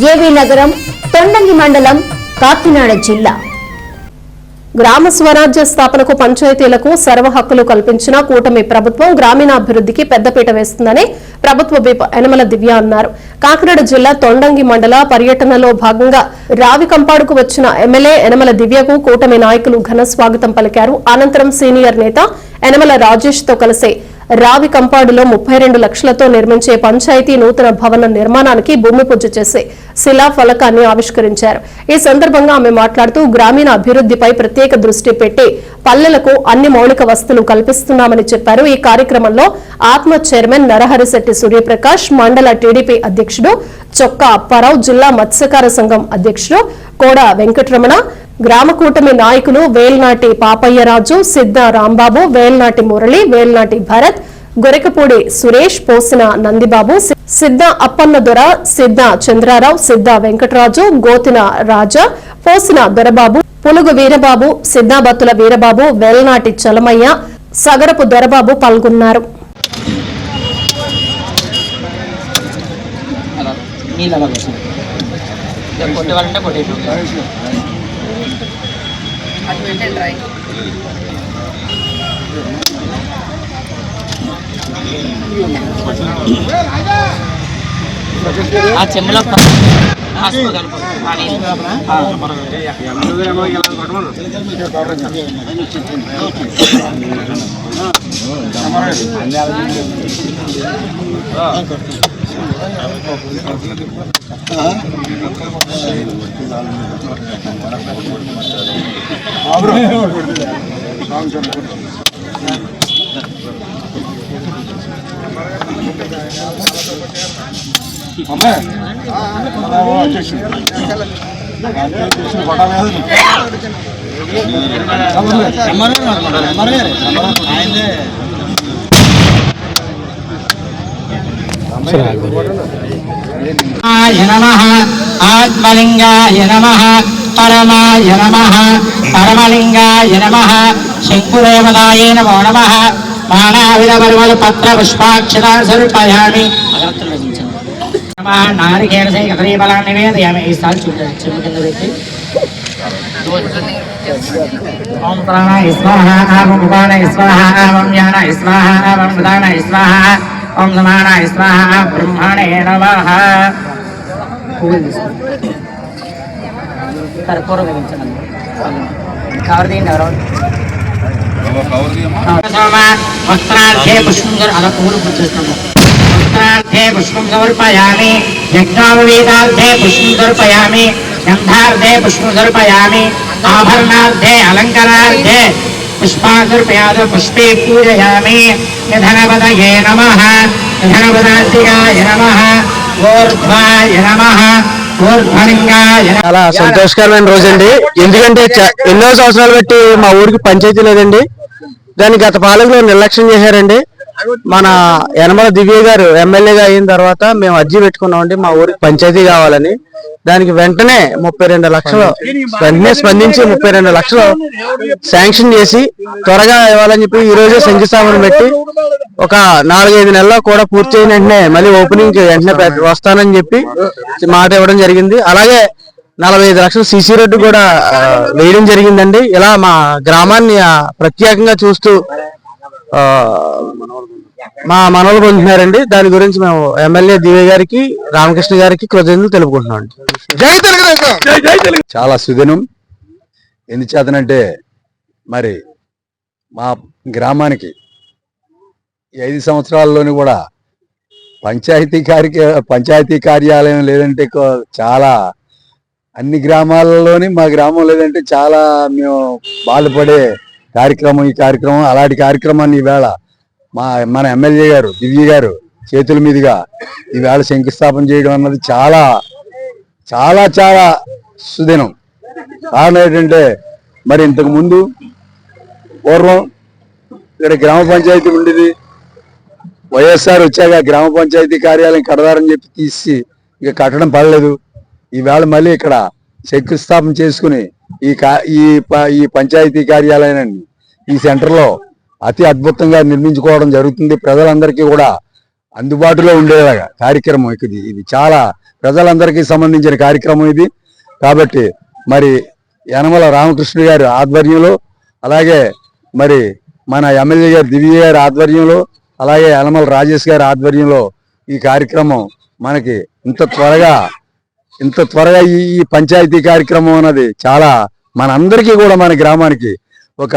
ఏవి నగరం తొండంగి మండలం కాకినాడ జిల్లా. గ్రామ స్వరాజ్య స్థాపనకు పంచాయతీలకు సర్వ హక్కులు కల్పించిన కూటమి ప్రభుత్వం గ్రామీణాభివృద్ధికి పెద్దపీట వేస్తుందని ప్రభుత్వ విప్ యనమల దివ్య అన్నారు. కాకినాడ జిల్లా తొండంగి మండల పర్యటనలో భాగంగా రావికంపాడుకు వచ్చిన ఎమ్మెల్యే యనమల దివ్యకు కూటమి నాయకులు ఘన స్వాగతం పలికారు. అనంతరం సీనియర్ నేత యనమల రాజేష్తో కలిసి రావి కంపాడులో ముప్పై రెండు లక్షలతో నిర్మించే పంచాయతీ నూతన భవన నిర్మాణానికి భూమి పూజ చేసి శిలా ఫలకాన్ని ఆవిష్కరించారు. ఈ సందర్భంగా ఆమె మాట్లాడుతూ గ్రామీణ అభివృద్ధిపై ప్రత్యేక దృష్టి పెట్టి పల్లెలకు అన్ని మౌలిక వసతులు కల్పిస్తున్నామని చెప్పారు. ఈ కార్యక్రమంలో ఆత్మ చైర్మన్ నరహరిశెట్టి సూర్యప్రకాష్ మండల టీడీపీ అధ్యక్షుడు చొక్కా అప్పారావు జిల్లా మత్స్యకార సంఘం అధ్యక్షుడు కోడా వెంకటరమణ గ్రామ కూటమి నాయకులు వేల్నాటి పాపయ్యరాజు సిద్ధ రాంబాబు వేల్నాటి మురళి వేల్నాటి భరత్ గొరకపూడి సురేష్ పోసిన నందిబాబు సిద్ధ అప్పన్న దొర సిద్ధ చంద్రారావు సిద్ధ వెంకటరాజు గోతిన రాజా పోసిన దొరబాబు పులుగు వీరబాబు సిద్ధాబత్తుల వీరబాబు వేల్నాటి చలమయ్య సగరపు దొరబాబు పాల్గొన్నారు. వస్తుంది కొట్టేవాళ్ళంటే కొట్టేసి ఆ చెమ్ములో పసుపు అమ్మాయి ఆ నీళ్ళు. ఆ. ఆత్మలింగాయ నమ. పరమాయ నమ. పరమలింగాయ నమ. శంకుదేవతాయ నమో నమ. మానావిద పరిమళ పత్ర పుష్పాక్షరా సర్పయామి నారికేల సైకరీ నివేదయామి. ఈ చూడండి. కింద పెట్టి. ఓం ప్రాణ స్వాహ నామం ఉపాన స్వాహ నామం జ్ఞాన స్వాహ నామం ఉదానాయ స్వాహ. ఓం సమానాయ స్వాహ బ్రహ్మణే నమః. కర్పూరం వేయించండి. కవర్ తీయండి ఎవరో. వస్త్రార్థే పుష్పం సమర్- అలా పువ్వులు వస్త్రార్థే పుష్పం సమర్పయామి పుష్పం సమర్పయామి గంధార్థే పుష్పం సమర్పయామి ఆభరణార్థే అలంకరార్థే పుష్పాసర్పయాద పుష్పే పూజయామి నిధనపదయే నమః నిధనపదాంతికాయ నమః ఊర్ధ్వాయ నమః చాలా సంతోషకరమైన రోజండి. ఎందుకంటే ఎన్నో సంవత్సరాలు బట్టి మా ఊరికి పంచాయతీ లేదండి. దాన్ని గత పాలకులు నిర్లక్ష్యం చేశారండి. మన యనమల దివ్య గారు ఎమ్మెల్యేగా అయిన తర్వాత మేము అర్జీ పెట్టుకున్నామండి. మా ఊరికి పంచాయతీ కావాలని. దానికి వెంటనే ముప్పై రెండు లక్షలు వెంటనే స్పందించి ముప్పై రెండు లక్షలు శాంక్షన్ చేసి త్వరగా ఇవ్వాలని చెప్పి ఈ రోజే శంకుస్థాపన పెట్టి ఒక నాలుగైదు నెలల్లో కూడా పూర్తి అయిన వెంటనే మళ్ళీ ఓపెనింగ్ వెంటనే వస్తానని చెప్పి మాట ఇవ్వడం జరిగింది. అలాగే నలభై ఐదు లక్షలు సిసి రోడ్డు కూడా వేయడం జరిగిందండి. ఇలా మా గ్రామాన్ని ప్రత్యేకంగా చూస్తూ మా మనవలు పొందుతున్నారండి. దాని గురించి మేము ఎమ్మెల్యే దివ్య గారికి రామకృష్ణ గారికి కృతజ్ఞతలు తెలుపుకుంటున్నాం జై తెలుగుదేశం చాలా సుదినం. ఎందుచేతనంటే మరి మా గ్రామానికి ఈ ఐదు సంవత్సరాల్లోని కూడా పంచాయతీ కార్య పంచాయతీ కార్యాలయం లేదంటే చాలా అన్ని గ్రామాలలోని మా గ్రామం లేదంటే చాలా మేము బాధపడే కార్యక్రమం ఈ కార్యక్రమం అలాంటి కార్యక్రమాన్ని ఈవేళ మా మన ఎమ్మెల్యే గారు దివ్య గారు చేతుల మీదుగా ఈవేళ శంకుస్థాపన చేయడం అన్నది చాలా చాలా చాలా సుదినం. కారణం ఏంటంటే మరి ఇంతకు ముందు పూర్వం ఇక్కడ గ్రామ పంచాయతీ ఉండేది. వైఎస్ఆర్ వచ్చాక గ్రామ పంచాయతీ కార్యాలయం కడదారని చెప్పి తీసి ఇక కట్టడం పడలేదు. ఈవేళ మళ్ళీ ఇక్కడ శంకుస్థాపన చేసుకుని ఈ కా ఈ ప- ఈ పంచాయతీ కార్యాలయాన్ని ఈ సెంటర్లో అతి అద్భుతంగా నిర్మించుకోవడం జరుగుతుంది. ప్రజలందరికీ కూడా అందుబాటులో ఉండేలాగా కార్యక్రమం ఇది. ఇది చాలా ప్రజలందరికీ సంబంధించిన కార్యక్రమం ఇది. కాబట్టి మరి యనమల రామకృష్ణ గారి ఆధ్వర్యంలో అలాగే మరి మన ఎమ్మెల్యే గారు దివ్య గారి ఆధ్వర్యంలో అలాగే యనమల రాజేష్ గారి ఆధ్వర్యంలో ఈ కార్యక్రమం మనకి ఇంత త్వరగా ఇంత త్వరగా ఈ పంచాయతీ కార్యక్రమం అన్నది చాలా మనందరికీ కూడా మన గ్రామానికి ఒక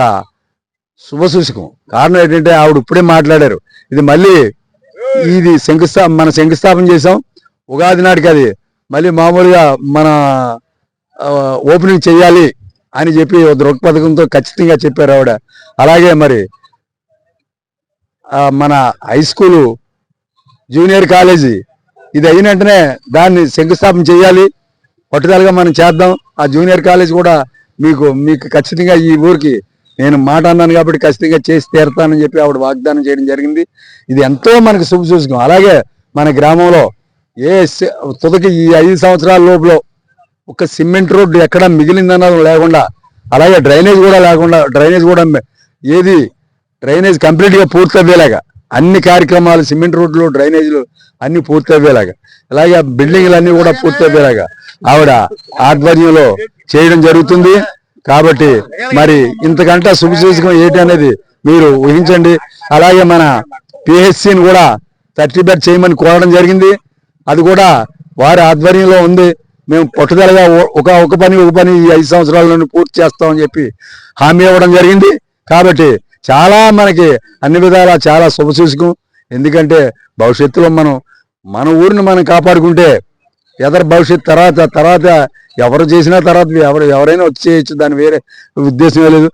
శుభసూచకం కారణం ఏంటంటే ఆవిడ ఇప్పుడే మాట్లాడారు. ఇది మళ్ళీ ఇది శంకుస్థా మన శంకుస్థాపన చేసాం ఉగాది నాటికి అది మళ్ళీ మామూలుగా మన ఓపెనింగ్ చేయాలి అని చెప్పి దృక్పథకంతో ఖచ్చితంగా చెప్పారు ఆవిడ. అలాగే మరి మన హై స్కూలు జూనియర్ కాలేజీ ఇది అయిన వెంటనే దాన్ని శంకుస్థాపన చేయాలి. పట్టుదలగా మనం చేద్దాం. ఆ జూనియర్ కాలేజ్ కూడా మీకు మీకు ఖచ్చితంగా ఈ ఊరికి నేను మాట అన్నాను కాబట్టి ఖచ్చితంగా చేసి తీరతానని చెప్పి ఆవిడ వాగ్దానం చేయడం జరిగింది. ఇది ఎంతో మనకు శుభ సూచకం. అలాగే మన గ్రామంలో ఏ తుదకి ఈ ఐదు సంవత్సరాల లోపల ఒక సిమెంట్ రోడ్డు ఎక్కడ మిగిలిందన్నది లేకుండా అలాగే డ్రైనేజ్ కూడా లేకుండా డ్రైనేజ్ కూడా ఏది డ్రైనేజ్ కంప్లీట్గా పూర్తి అయ్యేలాగా అన్ని కార్యక్రమాలు సిమెంట్ రోడ్లు డ్రైనేజీలు అన్ని పూర్తి అయ్యేలాగా అలాగే బిల్డింగ్లు అన్ని కూడా పూర్తి అయ్యేలాగా ఆవిడ ఆధ్వర్యంలో చేయడం జరుగుతుంది. కాబట్టి మరి ఇంతకంటే శుభసూచకం ఏంటి అనేది మీరు ఊహించండి. అలాగే మన పిహెచ్సిని కూడా థర్టీ బెడ్ చేయమని కోరడం జరిగింది. అది కూడా వారి ఆధ్వర్యంలో ఉంది. మేము పట్టుదలగా ఒక ఒక పని ఒక పని ఈ ఐదు సంవత్సరాలను పూర్తి చేస్తామని చెప్పి హామీ ఇవ్వడం జరిగింది. కాబట్టి చాలా మనకి అన్ని విధాలా చాలా శుభసూచకం ఎందుకంటే భవిష్యత్తులో మనం మన ఊరిని మనం కాపాడుకుంటే ఎదర భవిష్యత్ తర్వాత తర్వాత ఎవరు చేసినా తర్వాత ఎవరు ఎవరైనా వచ్చి చేయొచ్చు. దాని వేరే ఉద్దేశం లేదు.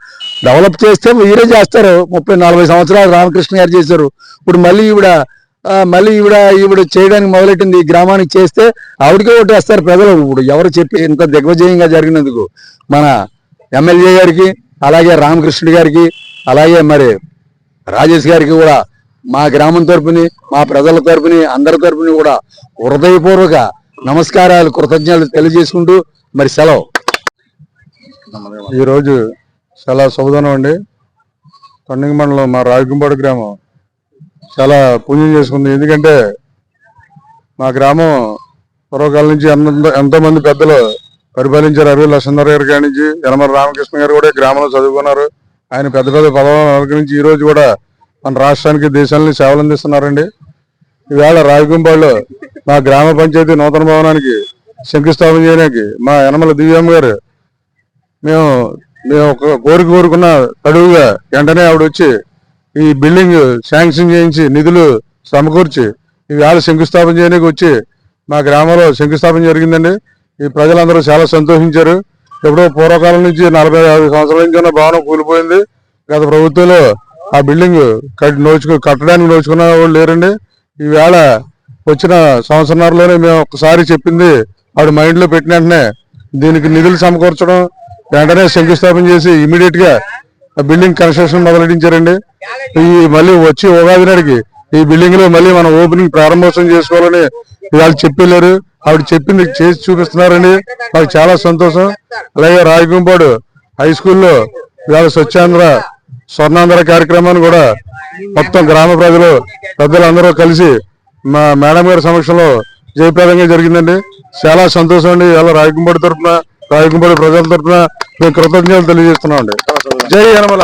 డెవలప్ చేస్తే వీరే చేస్తారు. ముప్పై నలభై సంవత్సరాలు రామకృష్ణ గారు చేశారు. ఇప్పుడు మళ్ళీ ఈవిడ మళ్ళీ ఈవిడ ఈవిడ చేయడానికి మొదలెట్టింది ఈ గ్రామానికి చేస్తే ఆవిడకే ఓటేస్తారు ప్రజలు. ఇప్పుడు ఎవరు చెప్పి ఇంత దిగ్విజయంగా జరిగినందుకు మన ఎమ్మెల్యే గారికి అలాగే రామకృష్ణుడి గారికి అలాగే మరి రాజేష్ గారికి కూడా మా గ్రామం తరపుని మా ప్రజల తరపుని అందరి తరపుని కూడా హృదయపూర్వక నమస్కారాలు కృతజ్ఞతలు తెలియజేసుకుంటూ మరి సెలవు. ఈరోజు చాలా శుభదనం అండి. తొండంగి మండలం మా రాయకుంపాడు గ్రామం చాలా పుణ్యం చేసుకుంది. ఎందుకంటే మా గ్రామం పూర్వకాలం నుంచి ఎంతో- మంది పెద్దలు పరిపాలించారు. అరవి లక్ష్మణ్ గారి కాడి నుంచి యనమల రామకృష్ణ గారు కూడా గ్రామంలో చదువుకున్నారు. ఆయన పెద్ద పెద్ద పదవులను అలంకరించి ఈరోజు కూడా మన రాష్ట్రానికి దేశానికి సేవలు అందిస్తున్నారండి. ఈవేళ రాయకుంపాడులో మా గ్రామ పంచాయతీ నూతన భవనానికి శంకుస్థాపన చేయడానికి మా యనమల దివ్యమ్మ గారు మేము మేము ఒక కోరిక కోరుకున్న తడువుగా వెంటనే ఆవిడ వచ్చి ఈ బిల్డింగ్ శాంక్షన్ చేయించి నిధులు సమకూర్చి ఈవేళ శంకుస్థాపన చేయడానికి వచ్చి మా గ్రామంలో శంకుస్థాపన జరిగిందండి. ఈ ప్రజలందరూ చాలా సంతోషించారు. ఎప్పుడో పూర్వకాలం నుంచి నలభై యాభై సంవత్సరాల నుంచి భవనం కూలిపోయింది. గత ప్రభుత్వంలో ఆ బిల్డింగ్ కట్టి నోచుకు కట్టడానికి నోచుకున్న వాళ్ళు లేరండి. ఈవేళ వచ్చిన సంవత్సరంలోనే మేము ఒకసారి చెప్పింది ఆవిడ మైండ్లో పెట్టిన వెంటనే దీనికి నిధులు సమకూర్చడం వెంటనే శంకుస్థాపన చేసి ఇమీడియట్గా ఆ బిల్డింగ్ కన్స్ట్రక్షన్ మొదలెట్టించారండి. ఈ మళ్ళీ వచ్చి ఉగాది నాడికి ఈ బిల్డింగ్లో మళ్ళీ మనం ఓపెనింగ్ ప్రారంభోత్సవం చేసుకోవాలని వాళ్ళు చెప్పలేరు. ఆవిడ చెప్పింది చేసి చూపిస్తున్నారండి మాకు చాలా సంతోషం. అలాగే రాయకుంపాడు హై స్కూల్లో ఇవాళ స్వచ్ఛాంధ్ర స్వర్ణాంధ్ర కార్యక్రమాన్ని కూడా మొత్తం గ్రామ ప్రజలు పెద్దలందరూ కలిసి మా మేడం గారి సమక్షంలో జయప్రదంగా జరిగిందండి. చాలా సంతోషం అండి. ఇవాళ రాయకుంపాడు తరఫున రాయకుంపాడు ప్రజల తరఫున మేము కృతజ్ఞతలు తెలియజేస్తున్నాం అండి జై హనుమల